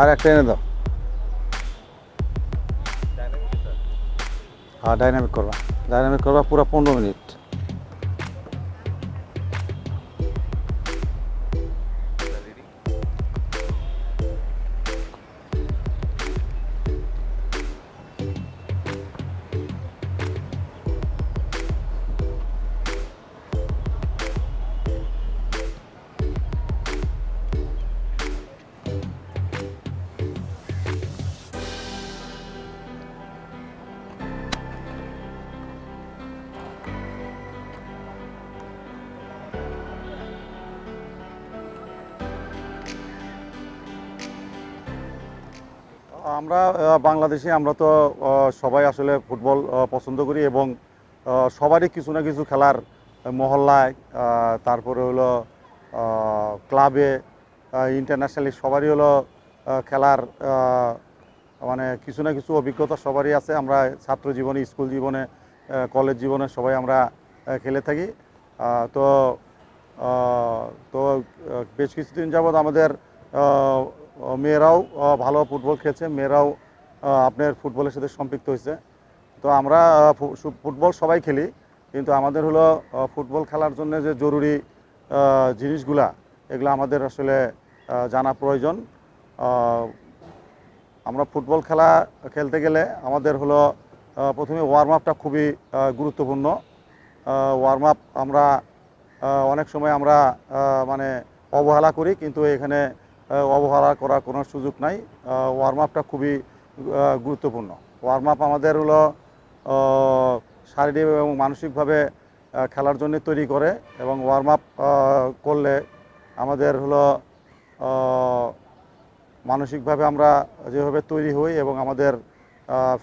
আর একটা এনে দাও। হ্যাঁ ডাইনামিক করবা। ডাইনামিক করবা পুরো পনেরো মিনিট। আমরা বাংলাদেশে আমরা তো সবাই আসলে ফুটবল পছন্দ করি এবং সবারই কিছু না কিছু খেলার মহল্লায় তারপরে হলো ক্লাবে ইন্টারন্যাশনালি সবারই হলো খেলার মানে কিছু না কিছু অভিজ্ঞতা সবারই আছে। আমরা ছাত্র জীবনে, স্কুল জীবনে কলেজ জীবনে সবাই আমরা খেলে থাকি। তো তো বেশ কিছুদিন যাবৎ আমাদের মেয়েরাও ভালো ফুটবল খেলছে, মেয়েরাও আপনার ফুটবলের সাথে সম্পৃক্ত হয়েছে। তো আমরা ফুটবল সবাই খেলি, কিন্তু আমাদের হলো ফুটবল খেলার জন্য যে জরুরি জিনিসগুলা, এগুলো আমাদের আসলে জানা প্রয়োজন। আমরা ফুটবল খেলা খেলতে গেলে আমাদের হলো প্রথমে ওয়ার্ম আপটা খুবই গুরুত্বপূর্ণ। ওয়ার্ম আপ আমরা অনেক সময় আমরা মানে অবহেলা করি, কিন্তু এখানে অবহেলা করার কোনো সুযোগ নাই। ওয়ার্ম আপটা খুবই গুরুত্বপূর্ণ। ওয়ার্ম আপ আমাদের হলো শারীরিক এবং মানসিকভাবে খেলার জন্য তৈরি করে এবং ওয়ার্ম আপ করলে আমাদের হলো মানসিকভাবে আমরা যেভাবে তৈরি হই এবং আমাদের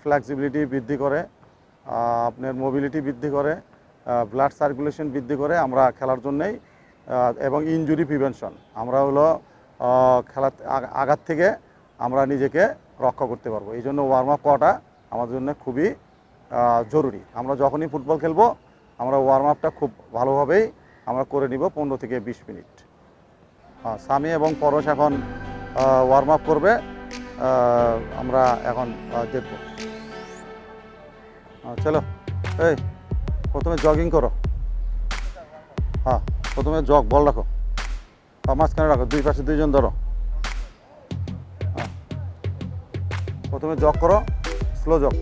ফ্লেক্সিবিলিটি বৃদ্ধি করে আপনার মোবিলিটি বৃদ্ধি করে ব্লাড সার্কুলেশন বৃদ্ধি করে আমরা খেলার জন্যেই এবং ইনজুরি প্রিভেনশন আমরা হলো খেলা আঘাত থেকে আমরা নিজেকে রক্ষা করতে পারব। এই জন্য ওয়ার্ম আপ করাটা আমাদের জন্য খুবই জরুরি। আমরা যখনই ফুটবল খেলব আমরা ওয়ার্ম আপটা খুব ভালোভাবেই আমরা করে নিব পনেরো থেকে বিশ মিনিট। হ্যাঁ, সামি এবং পরশ এখন ওয়ার্ম আপ করবে আমরা এখন দেখব। চলো এই প্রথমে জগিং করো। হ্যাঁ প্রথমে জগ বল রাখো। মাঝখানে রাখো দুই পাশে দুইজন ধরো। প্রথমে জগ করো স্লো জগ।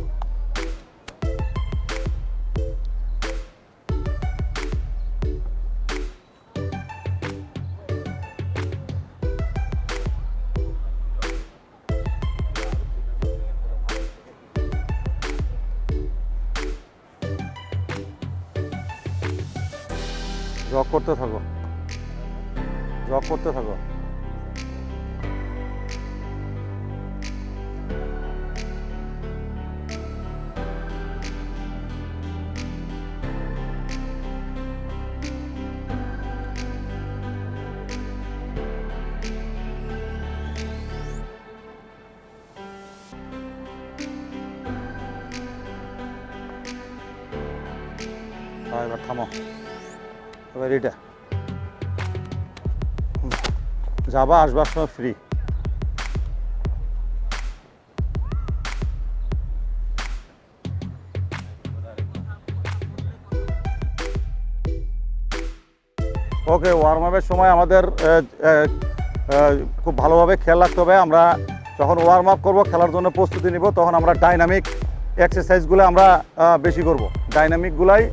জগ করতে থাকো। জগ করতে থাকো হ্যাঁ, এবার থামো এবার এটা যাবা, আসবার সময় ফ্রি ওকে ওয়ার্ম আপের সময় আমাদের খুব ভালোভাবে খেয়াল রাখতে হবে। আমরা যখন ওয়ার্ম আপ করব, খেলার জন্য প্রস্তুতি নিব, তখন আমরা ডাইনামিক এক্সারসাইজগুলো আমরা বেশি করব। ডাইনামিকগুলাই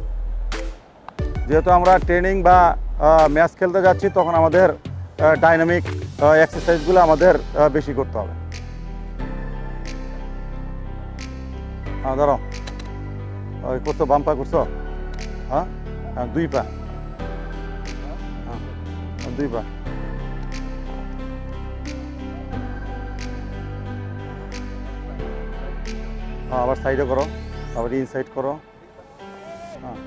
যেহেতু আমরা ট্রেনিং বা ম্যাচ খেলতে যাচ্ছি, তখন আমাদের ডাইনামিক এক্সারসাইজগুলো আমাদের বেশি করতে হবে। হ্যাঁ ধরো ওই করছ, বাম পা করছ? হ্যাঁ? হ্যাঁ দুই পা। হ্যাঁ দুই পা। আবার সাইডে করো, আবার ইনসাইড করো। হ্যাঁ।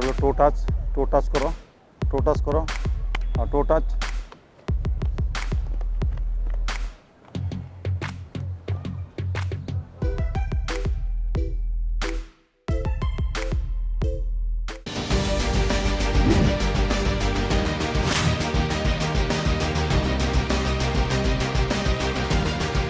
হলো টো টাচ টো টাচ করো টো টাচ করো আর টো টাচ